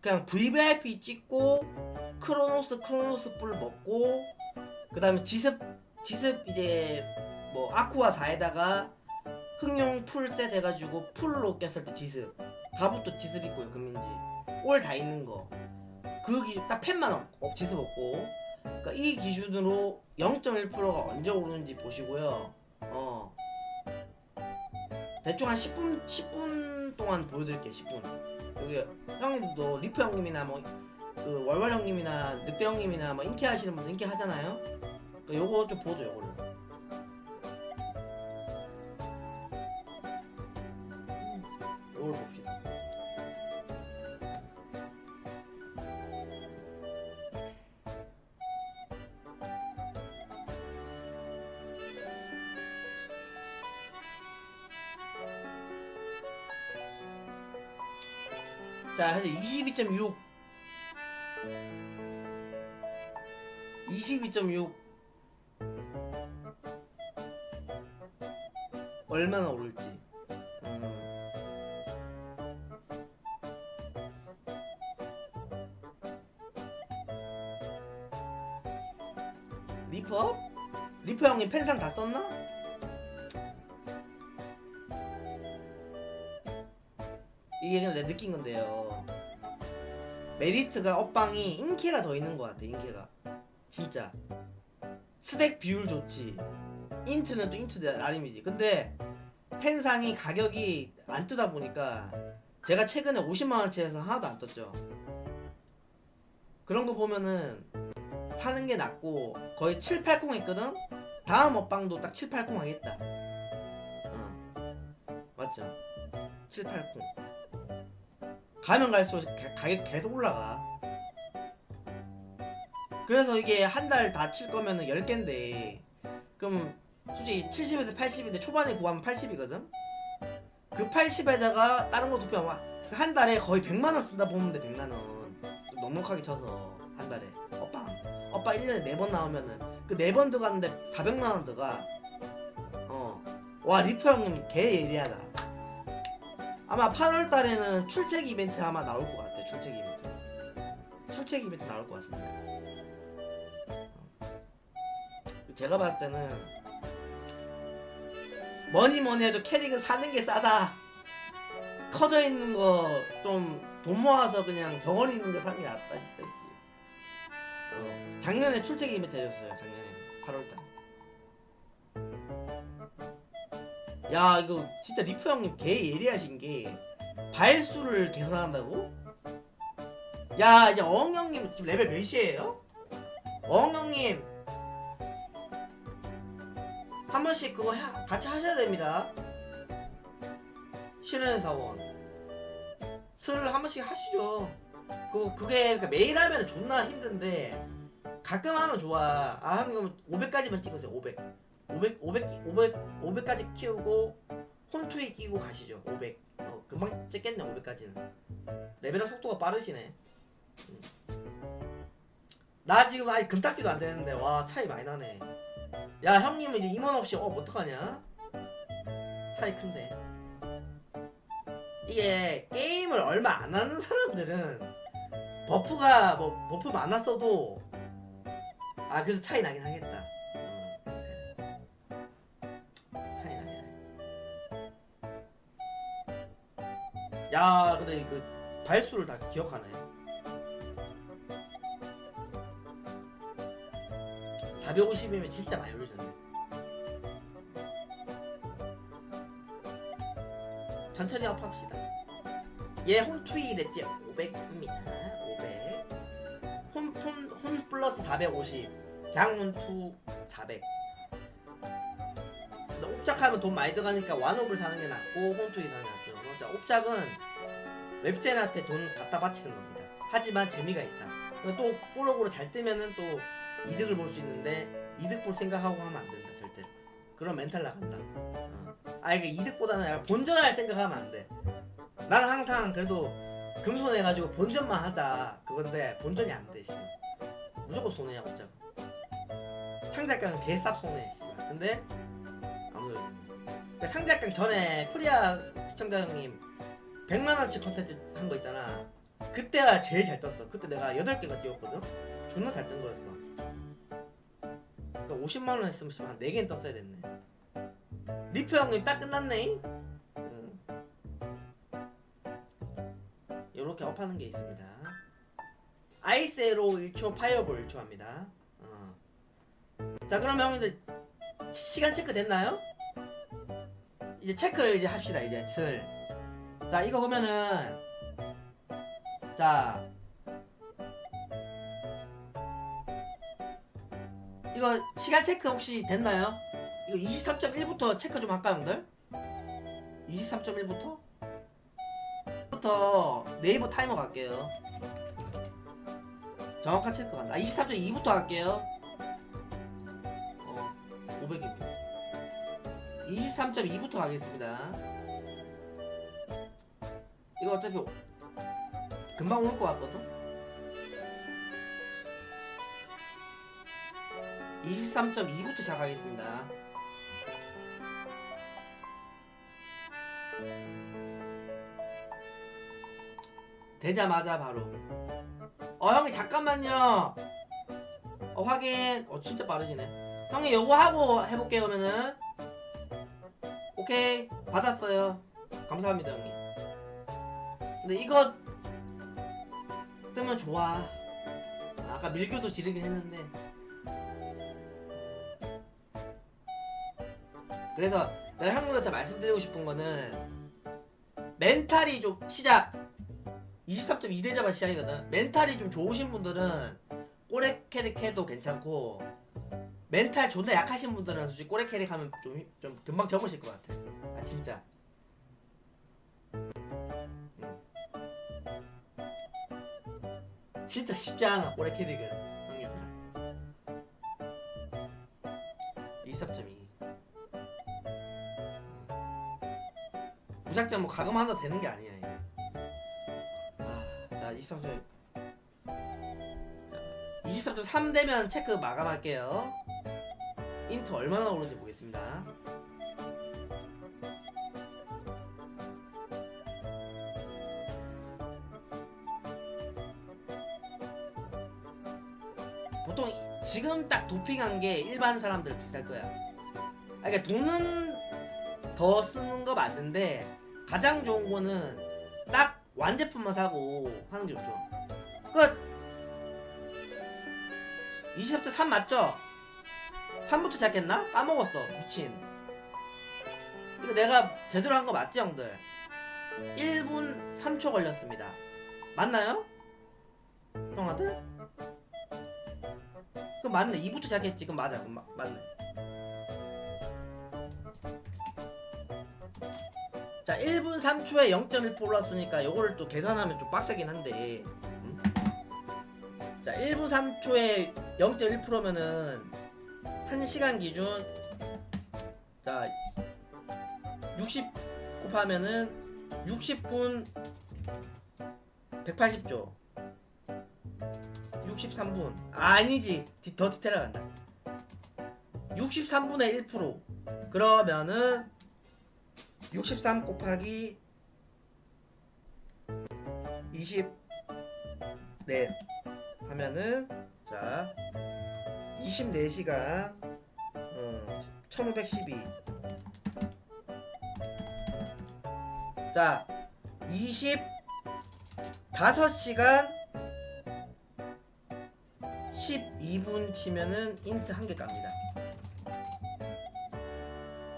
그냥 VVIP 찍고 크로노스 크로노스 뿔 먹고 그 다음에 지습 지습 이제 뭐 아쿠아 4에다가 흑룡 풀셋 해가지고 풀로 꼈을 때 지습. 갑옷도 지습 있고요 금민지. 올 다 있는 거그 기준 딱 펜만 없, 없- 지습 없고. 그러니까 이 기준으로 0.1%가 언제 오르는지 보시고요. 어. 대충 한 10분 10분 동안 보여드릴게요 10분 여기 형님도 리프 형님이나 뭐그 월월 형님이나 늑대 형님이나 뭐 인기 하시는 분들 인기 하잖아요. 그 요거 좀 보죠 요거를. 자, 사실 22.6 22.6 얼마나 오를지 음. 리퍼? 리퍼 형님 펜상 다 썼나? 이게 그냥 내가 느낀 건데요 메리트가 업방이 인기가 더 있는 것 같아 인기가. 진짜. 스택 비율 좋지. 인트는 또 인트 나름이지. 근데 펜상이 가격이 안 뜨다 보니까 제가 최근에 50만원치에서 하나도 안 떴죠. 그런 거 보면은 사는 게 낫고 거의 7, 80 했거든? 다음 업방도 딱 7, 80 하겠다. 어. 맞죠? 7, 80 가면 갈수록 가- 가격 계속 올라가. 그래서 이게 한 달 다 칠 거면은 10개인데, 그럼 솔직히 70에서 80인데 초반에 구하면 80이거든? 그 80에다가 다른 거 도표하면 한 달에 거의 100만원 쓴다 보면 돼, 100만원. 넉넉하게 쳐서, 한 달에. 오빠, 오빠 1년에 4번 나오면은, 그 4번 들어갔는데 400만원 들어가. 어. 와, 리프 형님 개 예리하다. 아마 8월 달에는 출첵 이벤트 아마 나올 것 같아요. 출첵 이벤트. 출첵 이벤트 나올 것 같습니다. 어. 제가 봤을 때는 뭐니 뭐니 해도 캐릭은 사는 게 싸다. 커져 있는 거 좀 돈 모아서 그냥 덩어리 있는 거 사는 게 낫다 진짜 씨. 어, 작년에 출첵 이벤트 해줬어요. 작년에 8월 달. 야 이거 진짜 리프 형님 개 예리하신 게 발수를 계산한다고? 야 이제 어흥 형님 지금 레벨 몇이에요? 어흥 형님. 한 번씩 그거 하- 같이 하셔야 됩니다. 실현의 사원. 슬을 한 번씩 하시죠. 그 그게 그 매일 하면 존나 힘든데 가끔 하면 좋아. 아 형님 500까지만 찍으세요 500 500, 500, 500, 500까지 키우고 혼투에 끼고 가시죠. 500. 어, 금방 찍겠네 500까지는. 레벨업 속도가 빠르시네. 음. 나 지금 아예 금딱지도 안 되는데 와 차이 많이 나네. 야 형님은 이제 임원 없이 어 어떡하냐? 차이 큰데. 이게 게임을 얼마 안 하는 사람들은 버프가 뭐 버프 많았어도 아 그래서 차이 나긴 하겠다. 야, 근데 그 발수를 다 기억하네. 450이면 진짜 많이 올리셨네. 천천히 업합시다. 얘 혼투이 렛지 500입니다. 500. 혼, 혼, 혼 플러스 450. 장혼투 400. 옵작하면 돈 많이 들어가니까 완업을 사는 게 낫고 홈투이 사는 게 낫죠. 진짜 옵작은 웹젠한테 돈 갖다 바치는 겁니다. 하지만 재미가 있다. 그리고 또 볼록으로 잘 뜨면은 또 이득을 볼 수 있는데 이득 볼 생각하고 하면 안 된다 절대. 그런 멘탈 나간다. 어. 아 이게 이득보다는 약간 본전할 생각하면 안 돼. 나는 항상 그래도 금손해 가지고 본전만 하자 그건데 본전이 안 돼. 씨. 무조건 손해야 옵작. 상작가는 개쌉 손해. 씨. 근데 그 상작강 전에 코리아 시청자 형님 100만원치 컨텐츠 한 거 있잖아 그때가 제일 잘 떴어. 그때 내가 8개가 뛰었거든. 존나 잘 뜬 거였어. 그러니까 50만 원 했으면 씨발 한 4개는 떴어야 됐네. 리프 형님 딱 끝났네. 응. 요렇게 업하는 게 있습니다. 아이스 에로 1초, 파이어볼 1초 합니다. 어. 자, 그러면 형 이제 시간 체크 됐나요? 이제 체크를 이제 합시다, 이제 슬. 자, 이거 보면은 자 이거 시간 체크 혹시 됐나요? 이거 23.1부터 체크 좀 할까 형들? 23.1부터? 부터 네이버 타이머 갈게요 정확한 체크 간다 아, 23.2부터 할게요 어 500입니다 23.2부터 가겠습니다 이거 어차피 금방 올 것 같거든? 23.2부터 시작하겠습니다. 되자마자 바로. 어, 형이 잠깐만요. 어, 확인. 어, 진짜 빠르시네. 형이 요거 하고 해볼게요, 그러면은. 오케이. 받았어요. 감사합니다, 형님. 근데 이거 뜨면 좋아. 아까 밀교도 지르긴 했는데. 그래서 내가 형님한테 말씀드리고 싶은 거는 멘탈이 좀 시작 23.2 되자마자 시작이거든. 멘탈이 좀 좋으신 분들은 꼬레 캐릭 해도 괜찮고 멘탈 존나 약하신 분들은 솔직히 꼬레 캐릭 하면 좀, 좀 금방 접으실 것 같아. 아 진짜. 진짜 쉽지 않아 꼬레 캐릭은 형님들 23.2 무작정 뭐 가금한다 되는 게 아니야 이게. 아, 자 23.1자23.3 되면 체크 마감할게요 인트 얼마나 오르는지 보겠습니다 보통 지금 딱 도핑한 게 일반 사람들 비쌀 거야. 아, 그러니까 돈은 더 쓰는 거 맞는데 가장 좋은 거는 딱 완제품만 사고 하는 게 좋죠. 끝. 20대 3 맞죠? 3부터 시작했나? 까먹었어. 미친. 이거 내가 제대로 한 거 맞지 형들? 1분 3초 걸렸습니다. 맞나요? 형아들? 그럼 맞네. 2부터 시작했지. 그럼 맞아. 그럼 마, 맞네. 자, 1분 3초에 0.1% 올랐으니까 요거를 또 계산하면 좀 빡세긴 한데. 음? 자, 1분 3초에 0.1%면은 1시간 기준. 자, 60 곱하면은 60분 180조. 63분. 아 니지. 디- 더 디테일하게 간다. 63분의 1% 그러면은 63 곱하기 24 하면은 자 24시간 어, 1512 자 25시간 12분 치면은 인트 한 개 깝니다.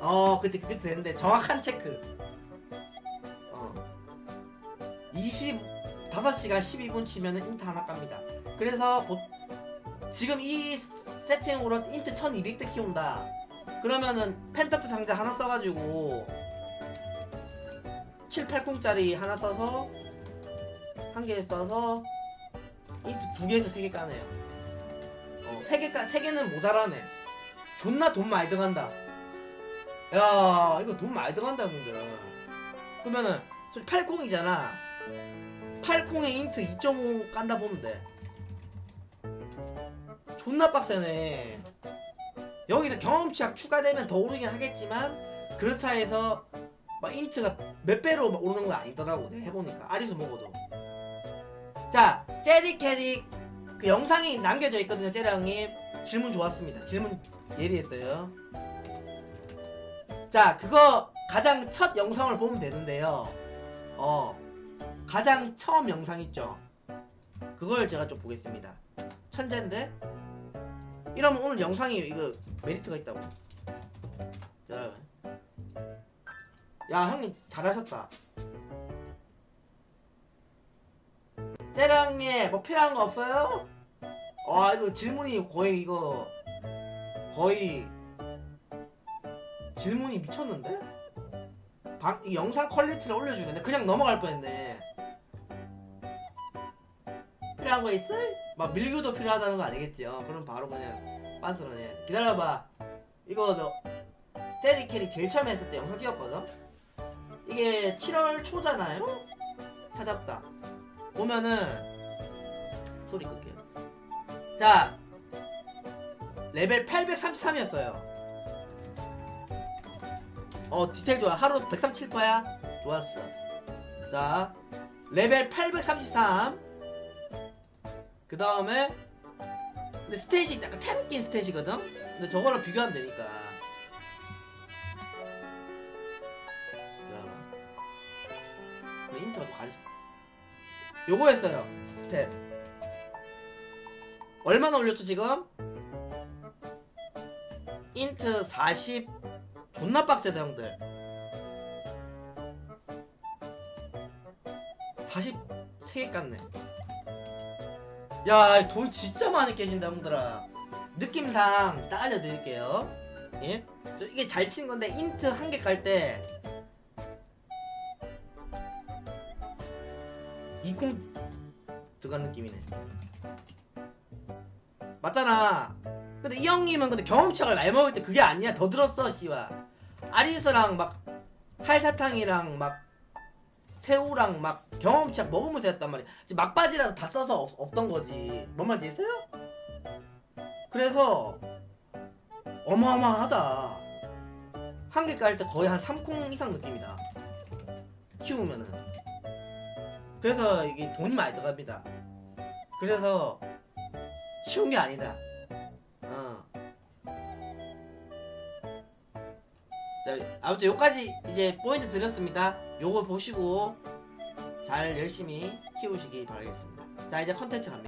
어, 그때 그때 되는데 정확한 체크. 어. 25시간 12분 치면은 인트 하나 깝니다. 그래서 보, 지금 이 세팅으로 인트 1200대 키운다. 그러면은 펜타트 상자 하나 써가지고 780짜리 하나 써서 한 개 써서 인트 두 개에서 세 개 까네요. 어, 세 개 까 세 개는 모자라네. 존나 돈 많이 들어간다. 야, 이거 돈 많이 들어간다, 근데. 그러면은, 솔직히 80이잖아. 80에 인트 2.5 깐다 보면 돼. 존나 빡세네. 여기서 경험치약 추가되면 더 오르긴 하겠지만, 그렇다 해서, 막 인트가 몇 배로 막 오르는 건 아니더라고, 내가 해보니까. 아리수 먹어도. 자 제리 캐릭 그 영상이 남겨져 있거든요 제리 형님. 질문 좋았습니다. 질문 예리했어요. 자 그거 가장 첫 영상을 보면 되는데요. 어 가장 처음 영상 있죠? 그걸 제가 좀 보겠습니다. 천재인데 이러면 오늘 영상이 이거 메리트가 있다고 자, 야 형님 잘하셨다 째랑님 뭐 필요한 거 없어요? 와 이거 질문이 거의 이거 거의 질문이 미쳤는데? 방, 이 영상 퀄리티를 올려주는데 그냥 넘어갈 뻔했네 필요한 거 있어? 막 밀교도 필요하다는 거 아니겠지요? 그럼 바로 그냥 빤스러네 기다려봐. 이거 너 제리 캐릭 제일 처음에 했을 때 영상 찍었거든? 이게 7월 초잖아요? 찾았다. 보면은 소리 끌게요 자 레벨 833이었어요. 어 디테일 좋아. 하루 137%야? 좋았어. 자 레벨 833 그 다음에 근데 스탯이 약간 템 낀 스탯이거든? 근데 저거랑 비교하면 되니까. 자, 인트가 또 가리죠 요거 했어요 스탯. 얼마나 올렸죠 지금? 인트 40 존나 빡세다 형들. 43개 깠네 야 돈 진짜 많이 깨진다 형들아. 느낌상 딱 알려드릴게요. 예? 저 이게 잘 친 건데 인트 한 개 깔 때. 이콩 들어간 느낌이네. 맞잖아. 근데 이 형님은 근데 경험치를 많이 먹을 때 그게 아니야. 더 들었어 씨와. 아리스랑 막 할사탕이랑 막 새우랑 막 경험치 먹으면서 했단 말이야. 이제 막바지라서 다 써서 없, 없던 거지. 뭔 말인지 있어요? 그래서 어마어마하다. 한 개 깔 때 거의 한 3콩 이상 느낌이다. 키우면은. 그래서 이게 돈이 많이 들어갑니다. 그래서 쉬운 게 아니다 자, 아무튼 요까지 이제 포인트 드렸습니다. 요거 보시고 잘 열심히 키우시기 바라겠습니다. 자, 이제 컨텐츠 갑니다.